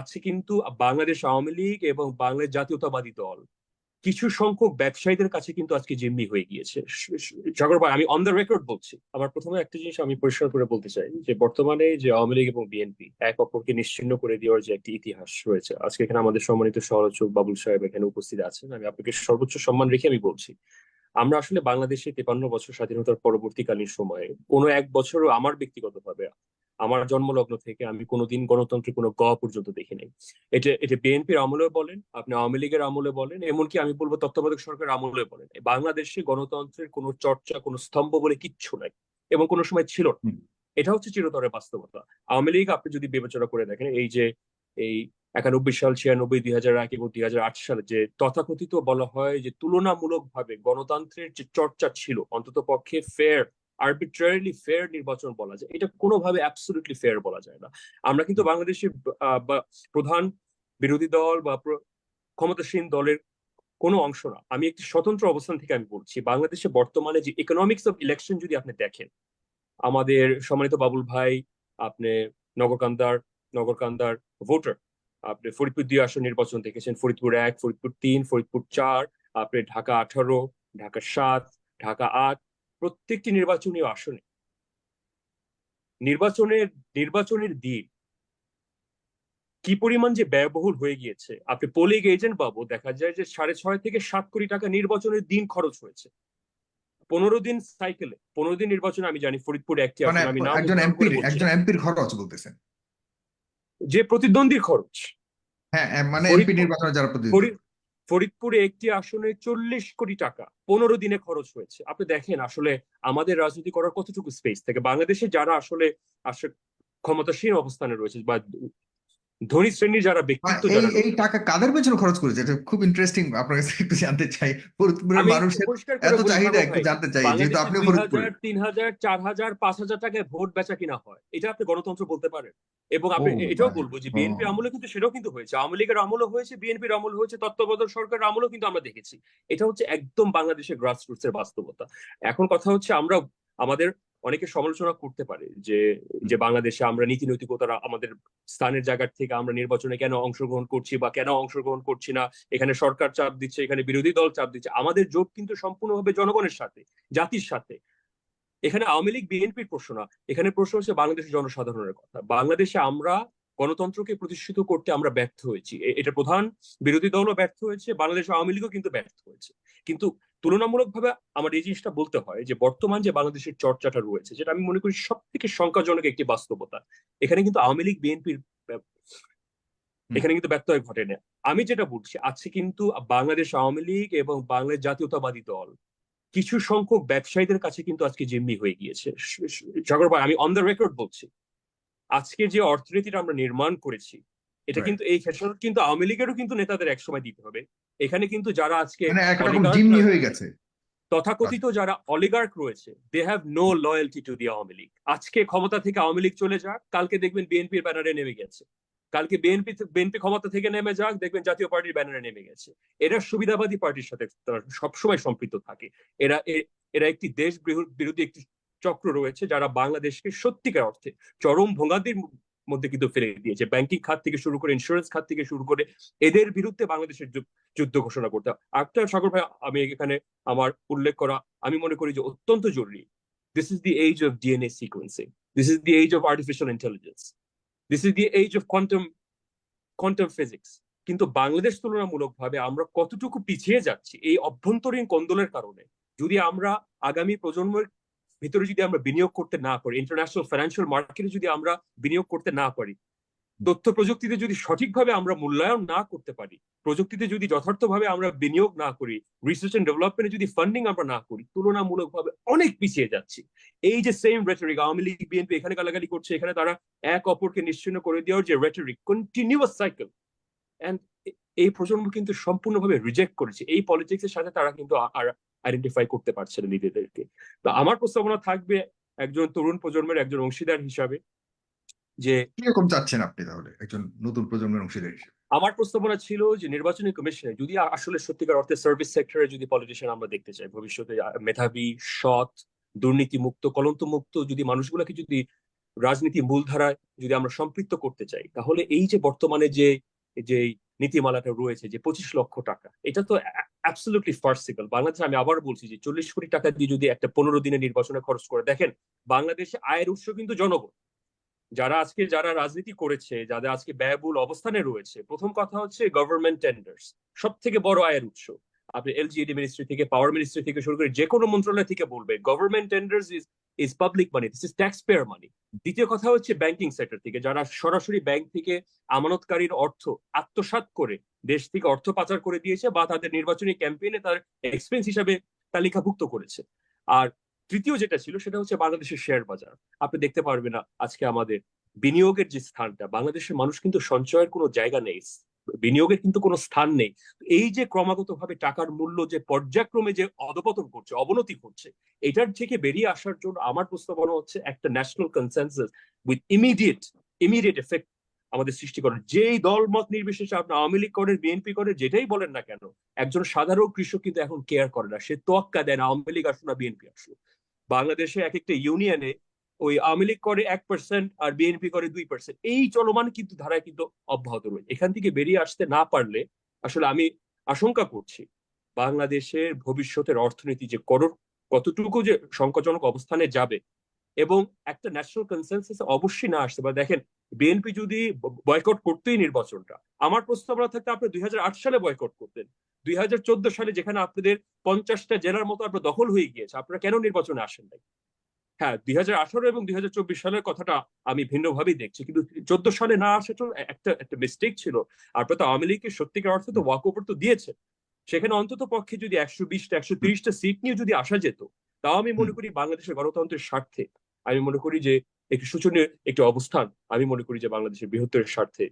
আছে কিন্তু বাংলাদেশ আওয়ামী লীগ এবং বাংলাদেশ জাতীয়তাবাদী দল। কিছু সংখ্যক ব্যবসায়ীদের কাছে কিন্তু আজকে জিম্মি হয়ে গিয়েছে। সাগর আমি অন দ্য রেকর্ড বলছি আমার প্রথমে একটা জিনিস আমি পরিষ্কার করে বলতে চাই যে বর্তমানে যে আওয়ামী লীগ এবং বিএনপি এক অপরকে নিশ্চিন্ন করে দেওয়ার যে একটি ইতিহাস রয়েছে, আজকে এখানে আমাদের সম্মানিত সহলোচক বাবুল সাহেব এখানে উপস্থিত আছেন। আমি আপনাকে সর্বোচ্চ সম্মান রেখে আমি বলছি, আমরা আসলে বাংলাদেশে তেপান্ন বছর স্বাধীনতার পরবর্তীকালীন সময়ে কোনো এক বছরও আমার ব্যক্তিগতভাবে আমার জন্মলগ্ন থেকে আমি কোনোদিন গণতন্ত্রের কোনো গ পর্যন্ত দেখি নাই। এটা এটা বিএনপির আমলে বলেন আপনি আওয়ামী লীগের আমলে বলেন এমনকি আমি বলব তত্ত্বাবধায়ক সরকারের আমলে বলেন বাংলাদেশে গণতন্ত্রের কোনো চর্চা কোনো স্তম্ভ বলে কিচ্ছু নাই এবং কোনো সময় ছিল না। এটা হচ্ছে চিরতরের বাস্তবতা। আওয়ামী লীগ আপনি যদি বিবেচনা করে দেখেন এই যে এই একানব্বই সাল ছিয়ানব্বই দুই হাজার এক এবং দুই হাজার আট সালে যে তথাকথিত বলা হয় যে তুলনামূলকভাবে গণতন্ত্রের যে চর্চা ছিল অন্তত পক্ষে ফেয়ার আরবিট্রারিলি ফেয়ার নির্বাচন বলা যায়। এটা কোনোভাবে অ্যাবসলিউটলি ফেয়ার বলা যায় না। আমরা কিন্তু বাংলাদেশের বা প্রধান বিরোধী দল বা ক্ষমতাসীন দলের কোনো অংশ না। আমি একটি স্বতন্ত্র অবস্থান থেকে আমি বলছি, বাংলাদেশে বর্তমানে যে ইকোনমিক্স অফ ইলেকশন যদি আপনি দেখেন, আমাদের সম্মানিত বাবুল ভাই, আপনি নগরকান্দার নগরকান্দার ভোটার আপনি ফরিদপুর দুই আসন নির্বাচন দেখেছেন, ফরিদপুর এক, ফরিদপুর তিন, ফরিদপুর চার, আপনি ঢাকা আঠারো, ঢাকা সাত, ঢাকা আট প্রত্যেকটি নির্বাচনী আসনে। নির্বাচনের নির্বাচনের দিন কি পরিমাণ যে ব্যয়বহুল হয়ে গিয়েছে আপনি পোলিং এজেন্ট বাবু দেখা যায় যে সাড়ে ছয় থেকে সাত কোটি টাকা নির্বাচনের দিন খরচ হয়েছে। পনেরো দিন সাইকেলে পনেরো দিন নির্বাচনে আমি জানি ফরিদপুর একটি মানে আমি একজন এমপির একজন এমপির খরচ বলতেছেন। যে প্রতিদ্বন্দ্বীর খরচ। হ্যাঁ মানে এমপি নির্বাচনে যারা প্রতিদ্বন্দ্বী। ফরিদপুরে একটি আসনে চল্লিশ কোটি টাকা পনেরো দিনে খরচ হয়েছে। আপনি দেখেন আসলে আমাদের রাজনীতি করার কতটুকু স্পেস থেকে বাংলাদেশে যারা আসলে আসলে ক্ষমতাসীন অবস্থানে রয়েছে বা ধনী শ্রেণির যারা ব্যক্তিত্ব যারা এই টাকা কাদের পেছনে খরচ করেছে? এটা খুব ইন্টারেস্টিং আপনার কাছে একটু জানতে চাই। ফরিদপুরের মানুষের এত চাহিদা একটু জানতে চাই যেহেতু আপনি ফরিদপুর তিন হাজার চার হাজার পাঁচ হাজার টাকায় ভোট বেচা কিনা হয় এটা আপনি গণতন্ত্র বলতে পারেন। এবং আপনি এটাও বলব যে বিএনপি আমলে কিন্তু সেটাও কিন্তু হয়েছে। আওয়ামী লীগের আমলও হয়েছে বিএনপির আমল হয়েছে তত্ত্বাবধায়ক সরকারের আমলও কিন্তু আমরা দেখেছি। এটা হচ্ছে একদম বাংলাদেশের গ্রাসরুটস এর বাস্তবতা। এখন কথা হচ্ছে আমরা আমাদের অনেকে সমালোচনা করতে পারে যে যে বাংলাদেশে আমরা নীতি নৈতিকতার আমাদের স্থানের জায়গার থেকে আমরা নির্বাচনে কেন অংশগ্রহণ করছি বা কেন অংশগ্রহণ করছি না? এখানে সরকার চাপ দিচ্ছে এখানে বিরোধী দল চাপ দিচ্ছে। আমাদের যোগ কিন্তু সম্পূর্ণভাবে জনগণের সাথে জাতির সাথে। এখানে আওয়ামী লীগ বিএনপির প্রশ্ন না এখানে প্রশ্ন হচ্ছে বাংলাদেশের জনসাধারণের কথা। বাংলাদেশে আমরা গণতন্ত্রকে প্রতিষ্ঠিত করতে আমরা ব্যর্থ হয়েছি। এটা প্রধান বিরোধী দলও ব্যর্থ হয়েছে বাংলাদেশ আওয়ামী লীগও কিন্তু ব্যর্থ হয়েছে। কিন্তু তুলনামূলকভাবে আমার এই জিনিসটা বলতে হয় যে বর্তমান যে বাংলাদেশের চর্চাটা রয়েছে যেটা আমি মনে করি সব থেকে শঙ্কাজনক একটি বাস্তবতা এখানে কিন্তু আওয়ামী লীগ বিএনপির এখানে কিন্তু ব্যত্যয় ঘটেনি। আমি যেটা বলছি আজকে কিন্তু বাংলাদেশ আওয়ামী লীগ এবং বাংলাদেশ জাতীয়তাবাদী দল কিছু সংখ্যক ব্যবসায়ীদের কাছে কিন্তু আজকে জিম্মি হয়ে গিয়েছে। সাগর ভাই আমি অন দ্য রেকর্ড বলছি আজকে যে অর্থনীতিটা আমরা নির্মাণ করেছি এটা কিন্তু এই খেসারত কিন্তু আওয়ামী লীগেরও কিন্তু নেতাদের একসময় দিতে হবে। এখানে কিন্তু যারা আজকে মানে হয়ে গেছে। তথাকথিত যারা অলিগার্ক রয়েছে they have no loyalty to the Awami League. আজকে ক্ষমতা থেকে আওয়ামী লীগ চলে যাক কালকে দেখবেন বিএনপির ব্যানারে নেমে গেছে। কালকে বিএনপি বিএনপি ক্ষমতা থেকে নেমে যাক দেখবেন জাতীয় পার্টির ব্যানারে নেমে গেছে। এরা সুবিধাবাদী পার্টির সাথে সবসময় সম্পৃক্ত থাকে। এরা এরা একটি দেশ বিরোধী একটি চক্র রয়েছে যারা বাংলাদেশকে সত্যিকার অর্থে চরম ভোগান্তির মধ্যে কিন্তু ফেলে দিয়েছে। ব্যাংকিং খাত থেকে শুরু করে ইন্স্যুরেন্স খাত থেকে শুরু করে এদের বিরুদ্ধে বাংলাদেশের যুদ্ধ ঘোষণা করতে একটা সাগর ভাই, আমি এখানে আমার উল্লেখ করা, আমি মনে করি যে অত্যন্ত জরুরি। This is the age of DNA sequencing this is the age of artificial intelligence this is the age of quantum quantum physics কিন্তু বাংলাদেশ তুলনামূলকভাবে আমরা কতটুকু পিছিয়ে যাচ্ছি এই অভ্যন্তরীণ কন্দলের কারণে? যদি আমরা আগামী প্রজন্মের ভিতরে যদি আমরা বিনিয়োগ করতে না পারি ইন্টারন্যাশনাল ফাইন্যান্সিয়াল মার্কেটে যদি আমরা বিনিয়োগ করতে না পারি, তথ্য প্রযুক্তিতে যদি সঠিকভাবে আমরা মূল্যায়ন না করতে পারি, প্রযুক্তিতে যদি যথার্থভাবে আমরা বিনিয়োগ না করি রিসার্চ এন্ড ডেভেলপমেন্টে যদি ফান্ডিং আমরা না করি, তুলনামূলকভাবে অনেক পিছিয়ে যাচ্ছি। এই যে same rhetoric Awami League BNP এখানে গালাগালি করছে, এখানে তারা এক অপরকে নিশ্চিন্ন করে দেওয়ার যে রেটরিক কন্টিনিউয়াস সাইকেল অ্যান্ড এই প্রজন্ম কিন্তু সম্পূর্ণভাবে রিজেক্ট করেছে। এই পলিটিক্স এর সাথে তারা কিন্তু আর আইডেন্টিফাই করতে পারছে না নিজেদেরকে। তো আমার প্রস্তাবনা থাকবে একজন তরুণ প্রজন্মের একজন অংশীদার হিসাবে যে কীরকম চাচ্ছেন আপনি তাহলে? একজন নতুন প্রজন্মের অংশীদার হিসেবে। আমার প্রস্তাবনা ছিল যে নির্বাচনী কমিশনে যদি আসলে সত্যিকার অর্থে সার্ভিস সেক্টরে যদি পলিটিশিয়ান আমরা দেখতে চাই ভবিষ্যতে মেধাবী সৎ দুর্নীতি মুক্ত কলন্ত মুক্ত যদি মানুষগুলোকে যদি রাজনীতি মূলধারায় যদি আমরা সম্পৃক্ত করতে চাই তাহলে এই যে বর্তমানে যে যে নীতিমালাটা রয়েছে যে পঁচিশ লক্ষ টাকা। এটা তো অ্যাবসলুটলি ফার্সিবল বাংলাদেশে আমি আবার বলছি যে চল্লিশ কোটি টাকা দিয়ে যদি একটা পনেরো দিনের নির্বাচনে খরচ করে, দেখেন বাংলাদেশে আয়ের উৎস কিন্তু জনগণ। যারা আজকে যারা রাজনীতি করেছে, যাদের আজকে ব্যয়বহুল অবস্থানে রয়েছে, প্রথম কথা হচ্ছে গভর্নমেন্ট টেন্ডার্স সব থেকে বড় আয়ের উৎস। আপনি এলজিইডি মিনিস্ট্রি থেকে পাওয়ার মিনিস্ট্রি থেকে শুরু করে যে কোনো মন্ত্রণালয় থেকে বলবে government tenders is is public money this is taxpayer money দ্বিতীয় কথা হচ্ছে ব্যাংকিং সেক্টর থেকে, যারা সরাসরি ব্যাংক থেকে আমানতকারীর অর্থ আত্মসাৎ করে দেশ থেকে অর্থ পাচার করে দিয়েছে বা তাদের নির্বাচনী ক্যাম্পেইনে তার এক্সপেন্স হিসাবে তালিকাভুক্ত করেছে। আর তৃতীয় যেটা ছিল সেটা হচ্ছে বাংলাদেশের শেয়ার বাজার। আপনি দেখতে পারবেন না আজকে আমাদের বিনিয়োগের যে স্থানটা, বাংলাদেশের মানুষ কিন্তু সঞ্চয়ের কোনো জায়গা নেই। বিনিয়োগের কিন্তু কোনো স্থান নেই। এই যে ক্রমাগত ভাবে টাকার মূল্য যে পর্যায়ক্রমে যে অধপতন করছে, অবনতি করছে এটার থেকে বেরিয়ে আসার জন্য আমার প্রস্তাবনা হচ্ছে একটা national consensus with immediate immediate effect আমাদের সৃষ্টি করেন যেই দল মত নির্বিশেষে আপনি আওয়ামী লীগ করেন বিএনপি করে, যেটাই বলেন না কেন, একজন সাধারণ কৃষক কিন্তু এখন কেয়ার করে না। সে তোয়াক্কা দেয় না, আওয়ামী লীগ আসুন না বিএনপি আসুন বাংলাদেশে এক একটা ইউনিয়নে ওই আওয়ামী লীগ করে এক পার্সেন্ট আর বিএনপি করে দুই পার্সেন্ট এই চলমান কিন্তু ধারায় কিন্তু অব্যাহত রয়েছে। এখান থেকে বেরিয়ে আসতে না পারলে আসলে আমি আশঙ্কা করছি বাংলাদেশের ভবিষ্যতের অর্থনীতি যে কর কতটুকু যে সংকটজনক অবস্থানে যাবে এবং একটা ন্যাশনাল কনসেন্সাস অবশ্যই না আসতে পারে। দেখেন বিএনপি যদি বয়কট করতেই নির্বাচনটা, আমার প্রস্তাবনা থাকতে আপনি দুই হাজার আট সালে বয়কট করতেন। দুই হাজার চোদ্দ সালে যেখানে আপনাদের পঞ্চাশটা জেলার মতো আপনার দখল হয়ে গিয়েছে, আপনারা কেন নির্বাচনে আসেন নাই? হ্যাঁ দুই হাজার আঠারো এবং দুই হাজার চব্বিশ সালের কথাটা আমি ভিন্নভাবেই দেখছি। কিন্তু চোদ্দ সালে না আসাটা একটা একটা মিস্টেক ছিল। আর তো আওয়ামী লীগের সত্যিকার অর্থে তো ওয়াক ওভার তো দিয়েছে। সেখানে অন্তত পক্ষে যদি একশো বিশটা একশো তিরিশটা সিট নিয়ে যদি আসা যেত তাও আমি মনে করি বাংলাদেশের গণতন্ত্রের স্বার্থে। আমি মনে করি যে একটি শোচনীয় একটি অবস্থান আমি মনে করি যে বাংলাদেশের বৃহত্তরের স্বার্থে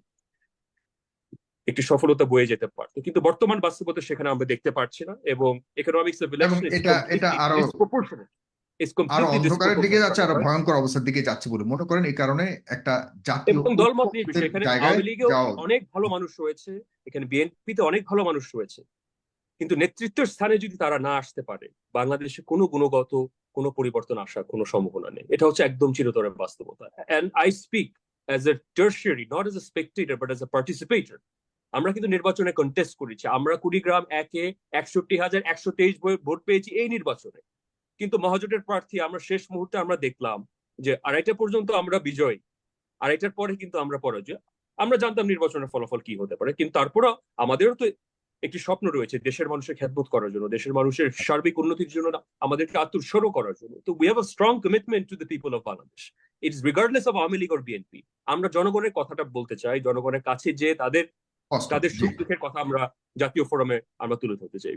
একটি সফলতা বয়ে যেতে পারত। কিন্তু বর্তমান বাস্তবতা সেখানে আমরা দেখতে পারছি না এবং ইকোনমিক্স এটা এটা আরও আরও অন্ধকারের দিকে যাচ্ছে আরও ভয়ঙ্কর অবস্থার দিকে যাচ্ছে বলে মনে করেন এই কারণে একটা জাতীয় এবং দলমত নির্বিশেষে এখানে আওয়ামী লীগেও অনেক ভালো মানুষ রয়েছে এখানে বিএনপিতে অনেক ভালো মানুষ রয়েছে কিন্তু নেতৃত্বের স্থানে যদি তারা না আসতে পারে বাংলাদেশে কোনো গুণগত কোনো পরিবর্তন আসার কোনো সম্ভাবনা নেই। এটা হচ্ছে একদম চিরতরের বাস্তবতা। And I speak as a tertiary not as a spectator but as a participator আমরা কিন্তু নির্বাচনে কন্টেস্ট করেছি। আমরা কুড়িগ্রাম একে একষট্টি হাজার একশো তেইশ ভোট পেয়েছি এই নির্বাচনে। কিন্তু মহাজোটের প্রার্থী আমরা শেষ মুহূর্তে আমরা দেখলাম যে আড়াইটা পর্যন্ত আমরা বিজয় আড়াইটার পরে কিন্তু আমরা পরাজয়। আমরা জানতাম নির্বাচনের ফলাফল কি হতে পারে কিন্তু তারপরও আমাদেরও তো একটি স্বপ্ন রয়েছে দেশের মানুষের খ্যাতবোধ করার জন্য দেশের মানুষের সার্বিক উন্নতির জন্য আমাদেরকে আত্মোৎসর্গ করার জন্য। তো we have a strong commitment to the people of Bangladesh it's regardless of Awami League or BNP আমরা জনগণের কথাটা বলতে চাই জনগণের কাছে যে তাদের তাদের সুখ দুঃখের কথা আমরা জাতীয় ফোরামে আমরা তুলে ধরতে চাই।